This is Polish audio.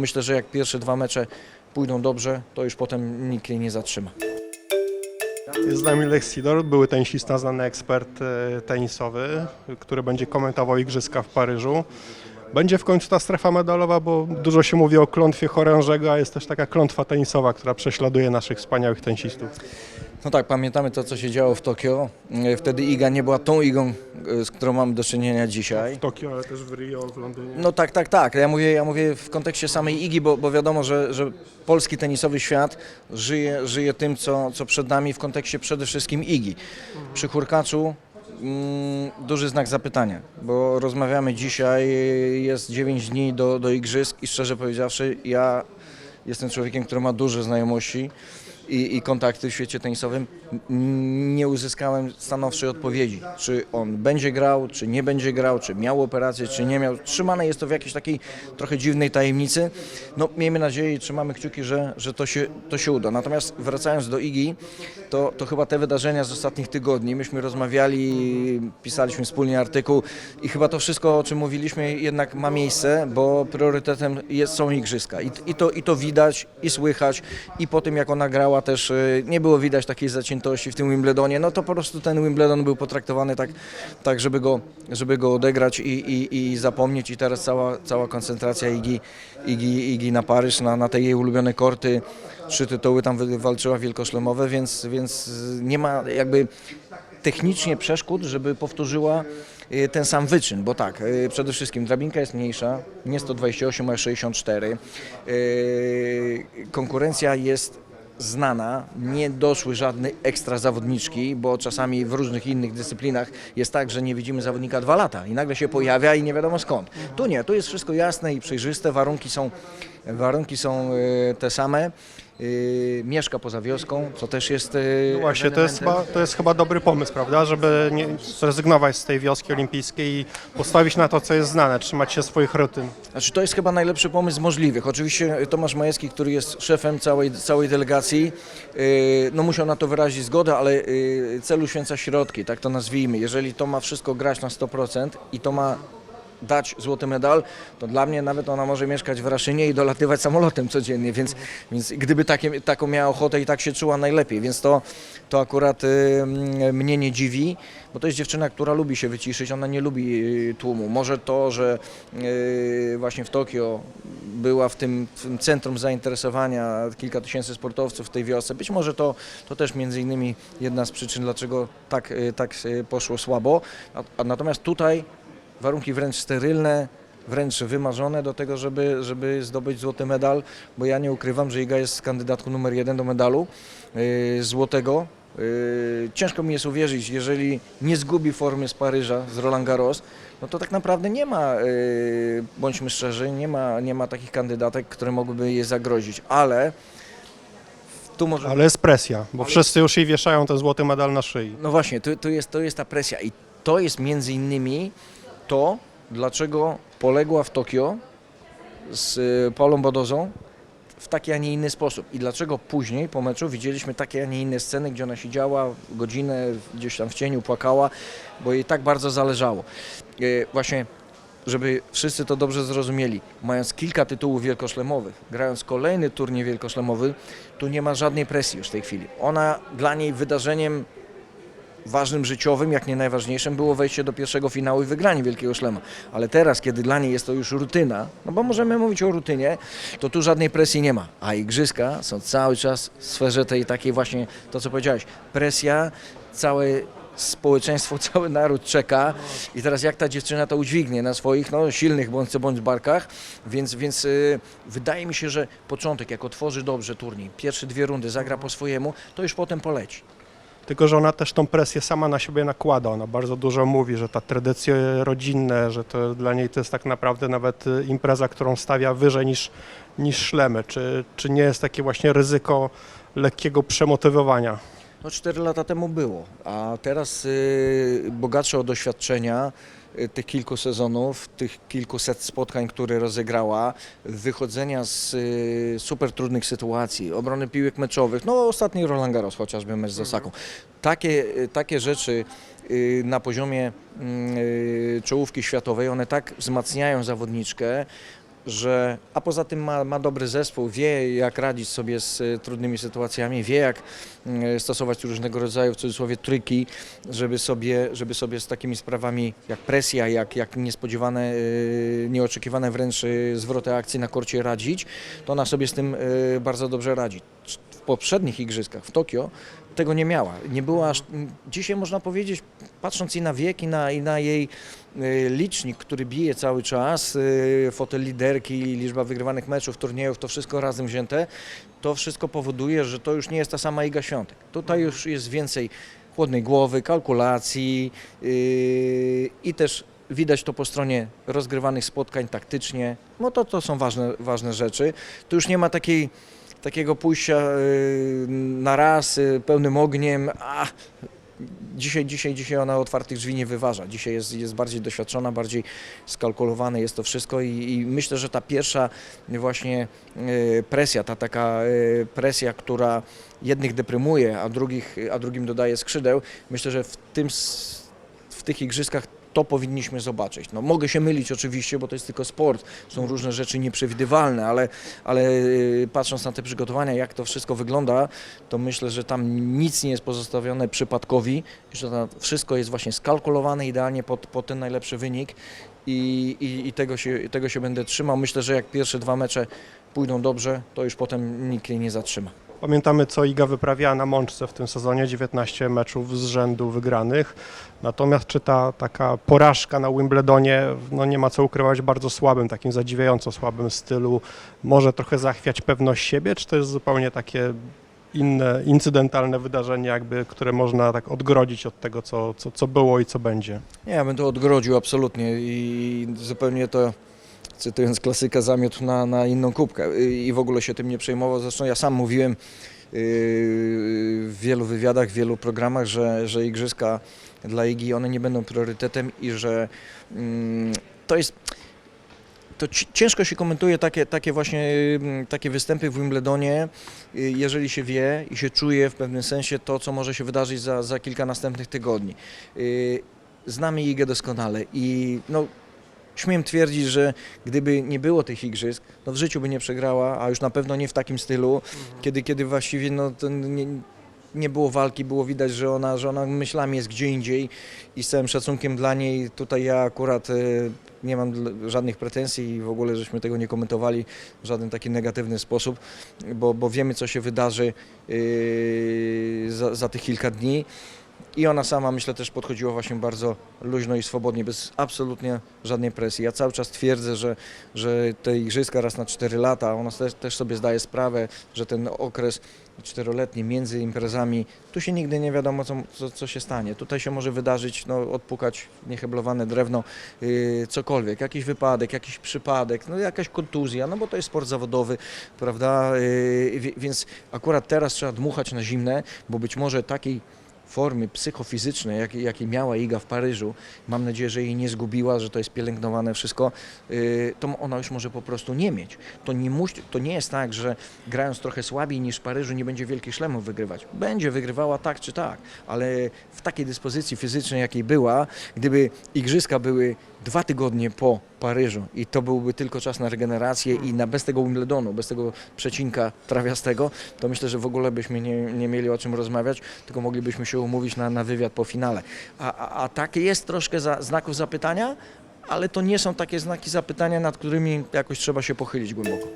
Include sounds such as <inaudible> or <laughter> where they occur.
Myślę, że jak pierwsze dwa mecze pójdą dobrze, to już potem nikt jej nie zatrzyma. Jest z nami Lex Sidor, były tenisista, znany ekspert e, tenisowy, który będzie komentował Igrzyska w Paryżu. Będzie w końcu ta strefa medalowa, bo dużo się mówi o klątwie chorążego, a jest też taka klątwa tenisowa, która prześladuje naszych wspaniałych tenisistów. No tak, pamiętamy to, co się działo w Tokio. E, Wtedy Iga nie była tą Igą, e, z którą mamy do czynienia dzisiaj. W Tokio, ale też w Rio, w Londynie. No tak, tak, tak. Ja mówię, ja mówię w kontekście samej Igi, bo, bo wiadomo, że, że polski tenisowy świat żyje, żyje tym, co, co przed nami w kontekście przede wszystkim Igi. Przy Hurkaczu mm, duży znak zapytania, bo rozmawiamy dzisiaj, jest 9 dni do, do igrzysk i szczerze powiedziawszy, ja jestem człowiekiem, który ma duże znajomości i, i kontakty w świecie tenisowym, nie uzyskałem stanowczej odpowiedzi, czy on będzie grał, czy nie będzie grał, czy miał operację, czy nie miał. Trzymane jest to w jakiejś takiej trochę dziwnej tajemnicy. No miejmy nadzieję i trzymamy kciuki, że, że to, się, to się uda. Natomiast wracając do Igi, to, to chyba te wydarzenia z ostatnich tygodni, myśmy rozmawiali, pisaliśmy wspólnie artykuł i chyba to wszystko, o czym mówiliśmy, jednak ma miejsce, bo priorytetem jest, są igrzyska. I, i, to, I to widać, i słychać, i po tym jak ona grała też y, nie było widać takiej zaciętości w tym Wimbledonie, no to po prostu ten Wimbledon był potraktowany tak, tak żeby, go, żeby go odegrać i, i, i zapomnieć i teraz cała, cała koncentracja Igi, Igi, Igi na Paryż, na, na te jej ulubione korty, trzy tytuły tam wy- walczyła wielkoszlemowe, więc, więc nie ma jakby technicznie przeszkód, żeby powtórzyła y, ten sam wyczyn, bo tak, y, przede wszystkim drabinka jest mniejsza, nie 128, a 64. Y, Konkurencja jest znana, nie doszły żadne ekstra zawodniczki, bo czasami w różnych innych dyscyplinach jest tak, że nie widzimy zawodnika dwa lata i nagle się pojawia i nie wiadomo skąd. Tu nie, tu jest wszystko jasne i przejrzyste, warunki są, warunki są y, te same. Y, Mieszka poza wioską, co też jest y, No właśnie, to jest, chyba, to jest chyba dobry pomysł, prawda, żeby nie zrezygnować z tej wioski olimpijskiej i postawić na to, co jest znane, trzymać się swoich rutyn. Znaczy to jest chyba najlepszy pomysł z możliwych. Oczywiście Tomasz Majewski, który jest szefem całej, całej delegacji, yy, no musiał na to wyrazić zgodę, ale yy, celu święca środki, tak to nazwijmy. Jeżeli to ma wszystko grać na 100% i to ma dać złoty medal, to dla mnie nawet ona może mieszkać w Raszynie i dolatywać samolotem codziennie, więc, więc gdyby takie, taką miała ochotę i tak się czuła najlepiej, więc to, to akurat y, mnie nie dziwi, bo to jest dziewczyna, która lubi się wyciszyć, ona nie lubi y, tłumu. Może to, że y, właśnie w Tokio była w tym, w tym centrum zainteresowania kilka tysięcy sportowców w tej wiosce, być może to, to też między innymi jedna z przyczyn, dlaczego tak, y, tak y, poszło słabo, a, a natomiast tutaj warunki wręcz sterylne, wręcz wymarzone do tego, żeby, żeby zdobyć złoty medal, bo ja nie ukrywam, że Iga jest kandydatką numer jeden do medalu yy, złotego. Yy, ciężko mi jest uwierzyć, jeżeli nie zgubi formy z Paryża, z Roland Garros, no to tak naprawdę nie ma, yy, bądźmy szczerzy, nie ma, nie ma takich kandydatek, które mogłyby je zagrozić, ale tu może... Ale jest presja, bo wszyscy już jej wieszają ten złoty medal na szyi. No właśnie, to, jest, to jest ta presja i to jest między innymi to, dlaczego poległa w Tokio z y, Paulą Bodozą w taki, a nie inny sposób. I dlaczego później po meczu widzieliśmy takie, a nie inne sceny, gdzie ona siedziała godzinę gdzieś tam w cieniu, płakała, bo jej tak bardzo zależało. Y, Właśnie żeby wszyscy to dobrze zrozumieli, mając kilka tytułów wielkoszlemowych, grając kolejny turniej wielkoszlemowy, tu nie ma żadnej presji już w tej chwili. Ona dla niej wydarzeniem ważnym życiowym, jak nie najważniejszym, było wejście do pierwszego finału i wygranie Wielkiego Szlema. Ale teraz, kiedy dla niej jest to już rutyna, no bo możemy mówić o rutynie, to tu żadnej presji nie ma. A igrzyska są cały czas w sferze tej takiej właśnie, to co powiedziałeś, presja, całe społeczeństwo, <laughs> cały naród czeka i teraz jak ta dziewczyna to udźwignie na swoich no, silnych bądź bądź barkach, więc, więc y, wydaje mi się, że początek, jak otworzy dobrze turniej, pierwsze dwie rundy zagra po swojemu, to już potem poleci. Tylko, że ona też tą presję sama na siebie nakłada. Ona bardzo dużo mówi, że ta tradycje rodzinne, że to dla niej to jest tak naprawdę nawet y, impreza, którą stawia wyżej niż, niż szlemy. Czy, czy nie jest takie właśnie ryzyko lekkiego przemotywowania? No 4 lata temu było, a teraz y, bogatsze o doświadczenia tych kilku sezonów, tych kilkuset spotkań, które rozegrała, wychodzenia z y, super trudnych sytuacji, obrony piłek meczowych, no ostatni Roland Garros chociażby mecz z Osaką. Takie, y, takie rzeczy y, na poziomie mm, y, czołówki światowej, one tak wzmacniają zawodniczkę, że, a poza tym ma, ma dobry zespół, wie jak radzić sobie z e, trudnymi sytuacjami, wie jak e, stosować różnego rodzaju w cudzysłowie tryki, żeby sobie, żeby sobie z takimi sprawami jak presja, jak, jak niespodziewane, e, nieoczekiwane wręcz zwroty akcji na korcie radzić, to ona sobie z tym bardzo dobrze radzi. Poprzednich igrzyskach w Tokio tego nie miała. Nie była aż, dzisiaj można powiedzieć, patrząc i na wiek, i na, i na jej y, licznik, który bije cały czas, y, fotel liderki, liczba wygrywanych meczów, turniejów, to wszystko razem wzięte, to wszystko powoduje, że to już nie jest ta sama Iga Świątek. Tutaj już jest więcej chłodnej głowy, kalkulacji yy, i też widać to po stronie rozgrywanych spotkań taktycznie, no to to są ważne, ważne rzeczy. Tu już nie ma takiej takiego pójścia y, na raz y, pełnym ogniem, a dzisiaj, dzisiaj, dzisiaj ona otwartych drzwi nie wyważa. Dzisiaj jest, jest bardziej doświadczona, bardziej skalkulowane jest to wszystko i, i myślę, że ta pierwsza właśnie y, presja, ta taka presja, która jednych deprymuje, a, drugich, a drugim dodaje skrzydeł, myślę, że w, tym, w tych igrzyskach to powinniśmy zobaczyć. No, mogę się mylić oczywiście, bo to jest tylko sport, są różne rzeczy nieprzewidywalne, ale, ale y, patrząc na te przygotowania, jak to wszystko wygląda, to myślę, że tam nic nie jest pozostawione przypadkowi, że to wszystko jest właśnie skalkulowane idealnie pod, pod ten najlepszy wynik i, i, i tego, się, tego się będę trzymał. Myślę, że jak pierwsze dwa mecze pójdą dobrze, to już potem nikt jej nie zatrzyma. Pamiętamy, co Iga wyprawiała na Mączce w tym sezonie, 19 meczów z rzędu wygranych. Natomiast czy ta taka porażka na Wimbledonie, no nie ma co ukrywać, bardzo słabym, takim zadziwiająco słabym stylu, może trochę zachwiać pewność siebie, czy to jest zupełnie takie inne, incydentalne wydarzenie, jakby, które można tak odgrodzić od tego, co, co, co było i co będzie? Nie, ja bym to odgrodził absolutnie i zupełnie to, cytując klasyka, zamiot na, na inną kubkę I- i w ogóle się tym nie przejmował. Zresztą ja sam mówiłem yy, w wielu wywiadach, w wielu programach, że, że igrzyska dla Igi one nie będą priorytetem i że mm, to jest to ci- ciężko się komentuje takie, takie właśnie takie występy w Wimbledonie, y, jeżeli się wie i się czuje w pewnym sensie to, co może się wydarzyć za, za kilka następnych tygodni. Y, Znamy Igę doskonale i no, śmiem twierdzić, że gdyby nie było tych igrzysk, no w życiu by nie przegrała, a już na pewno nie w takim stylu, kiedy, kiedy właściwie no, nie, nie było walki, było widać, że ona, że ona myślami jest gdzie indziej i z całym szacunkiem dla niej, tutaj ja akurat y, nie mam żadnych pretensji i w ogóle żeśmy tego nie komentowali w żaden taki negatywny sposób, bo, bo wiemy co się wydarzy yy, za, za tych kilka dni. I ona sama, myślę, też podchodziła właśnie bardzo luźno i swobodnie, bez absolutnie żadnej presji. Ja cały czas twierdzę, że, że te igrzyska raz na 4 lata, ona też, też sobie zdaje sprawę, że ten okres czteroletni między imprezami, tu się nigdy nie wiadomo, co, co, co się stanie. Tutaj się może wydarzyć, no, odpukać nieheblowane drewno, yy, cokolwiek, jakiś wypadek, jakiś przypadek, no, jakaś kontuzja, no bo to jest sport zawodowy, prawda? Yy, więc akurat teraz trzeba dmuchać na zimne, bo być może takiej formy psychofizycznej, jakiej, jakiej miała Iga w Paryżu, mam nadzieję, że jej nie zgubiła, że to jest pielęgnowane wszystko, yy, to ona już może po prostu nie mieć. To nie, musi, to nie jest tak, że grając trochę słabiej niż w Paryżu nie będzie wielkich szlemów wygrywać. Będzie wygrywała tak czy tak, ale w takiej dyspozycji fizycznej, jakiej była, gdyby igrzyska były dwa tygodnie po Paryżu i to byłby tylko czas na regenerację i na bez tego Wimbledonu, bez tego przecinka trawiastego, to myślę, że w ogóle byśmy nie, nie mieli o czym rozmawiać, tylko moglibyśmy się umówić na, na wywiad po finale. A, a, a takie jest troszkę za, znaków zapytania, ale to nie są takie znaki zapytania, nad którymi jakoś trzeba się pochylić głęboko.